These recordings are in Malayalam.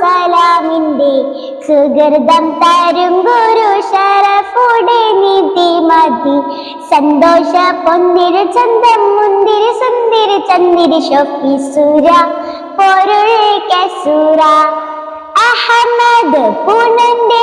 സലാമിന്റെ സുഹൃതം തരും ഗുരു ഷറഫുടെ നിധി മതി. സന്തോഷ പൊന്തിരി ചന്തം മുന്തിരി സുന്ദിരി ചന്ദിരി ഷൊപ്പി സുര പൊരുൾ കസുര. അഹമ്മദ് പൂനന്റെ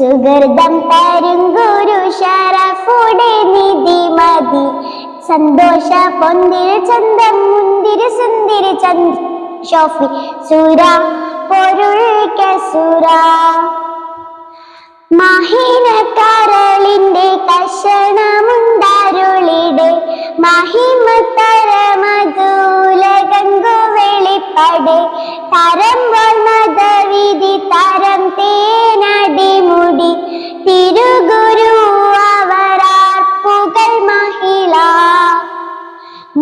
സുഹൃതം തരും ഗുരു ശരഫുടെ നിധി മതി. സന്തോഷ പൊന്തിരി ചന്തം മുന്തിരി സുന്ദിരി ചന്ദ് ഷോഫി സുര പൊരുൾ കസുര മഹീന കരളിന്റെ കഷണമുണ്ടരുളിടെ മഹിമത്തര മധുലകങ്കു വെളിപ്പടെ. തരം മതവിധി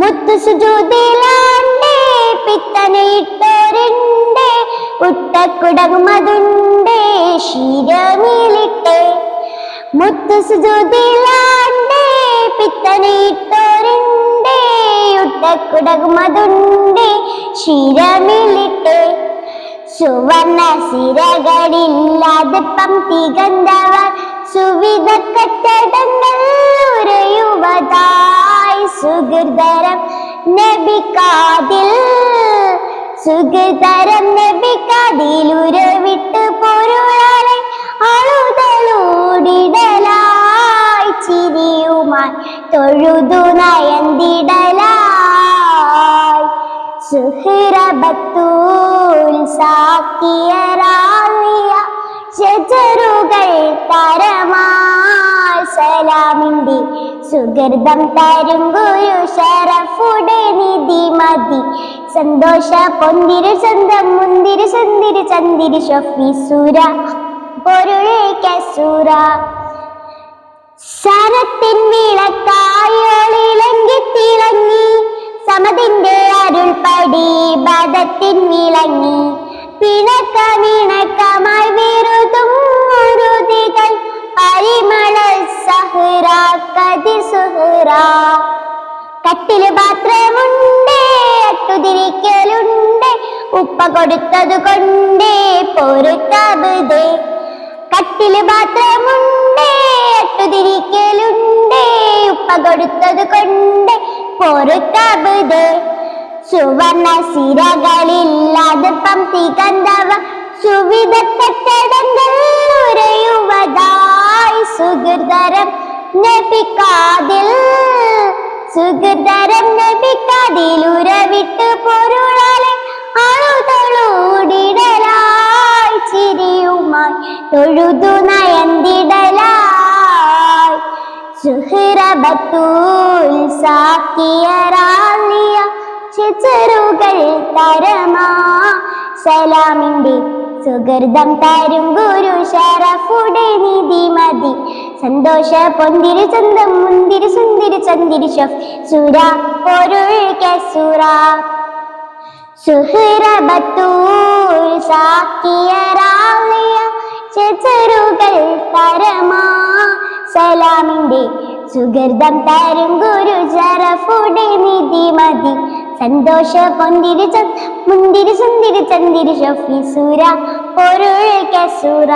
മുത്തു സുജൂതിലാണ്ടേ പിത്തനയിട്ടോരുണ്ടേ ഉട്ടക്കുടകുമതുണ്ടേ ശീരമീലിട്ടേ മുത്തു സുജൂതിലാണ്ടേ പിത്തനയിട്ടോരുണ്ടേ ഉട്ടക്കുടകുമതുണ്ടേ ശീരമീലിട്ടേ സുവർണ സിരകളില്ലാതെ പം തികന്തവർ സുവിധ കെട്ടടങ്ങൾ സുഗൃതരം നബിക്കാതിൽ സുഗൃതരം നബിക്കാതിൽ ഉരവിട്ട് പൊരുളാലെ അളുതളൂടിടലായി ചിരിയുമായി തൊഴുതു നയന്തിടലായി. സുഹൃബത്തൂൽ സാക്കിയരാളിയ ചെറുകൾ തരമാൽ സലാമിന്റെ സുഗർദം തരും ഗുരു ശരഫുടെ നിധി മതി. സന്തോഷ പൊന്തിരു ചന്തം മുന്തിരു ചന്തിരു ചന്തിരു ഷൊഫി സുര പൊരുളേ കസുര ശരത്തിൻ വിളക്കായൊളിളങ്കി തിളങ്ങി സമതിന്റെ അരുൾപടി ബദത്തിൻ വിളങ്ങി. പിണക്കമിണക്കമായി വിരുതും സഹ്റ കതി കട്ടിൽ പാത്രമുണ്ട് അട്ടുതിരിക്കലുണ്ട് ഉപ്പ കൊടുത്തത് കൊണ്ടേ പൊരുത്തബുദേ കട്ടിൽ പാത്രമുണ്ട് അട്ടുതിരിക്കലുണ്ട് ഉപ്പ കൊടുത്തത് കൊണ്ട് പൊറുത്തബുദേ സുവർണ സിരകളില്ലാതെ പംക്തി കണ്ടവ സുവിധ കെട്ടടങ്ങൾ ഉരയുവതായി സുഗൃതരം നബിക്കാതിൽ. സുഗൃതരം നബിക്കാതിൽ ഉരവിട്ട് പൊരുളാലെ അളുതളൂടിടലായി ചിരിയുമായി തൊഴുതു നയന്തിടലായി. സുഹൃബത്തൂൽ സാക്കിയറാലിയ ചിതറുകൾ തരമാ സലാമിന്റെ സുഗർദം തരും ഗുരു ശരഫുടെ നിധി മതി. സന്തോഷ പൊന്തിരി ചന്തം മുന്തിരി സുന്ദരി ചന്ദിരി ഷഫ്. സുര പൊരുൾ കസുര സുഹൃബത്തൂൽ സാക്കിയറാളിയ ചെറുകൾ പരമാ സലാമിന്റെ സുഗർദം തരും ഗുരു ജറഫുടെ നിധി മതി. സന്തോഷ പൊന്തിരി മുന്തിരി സുന്ദരി ചന്ദിരി ഷഫി. പൊരുൾ കസുര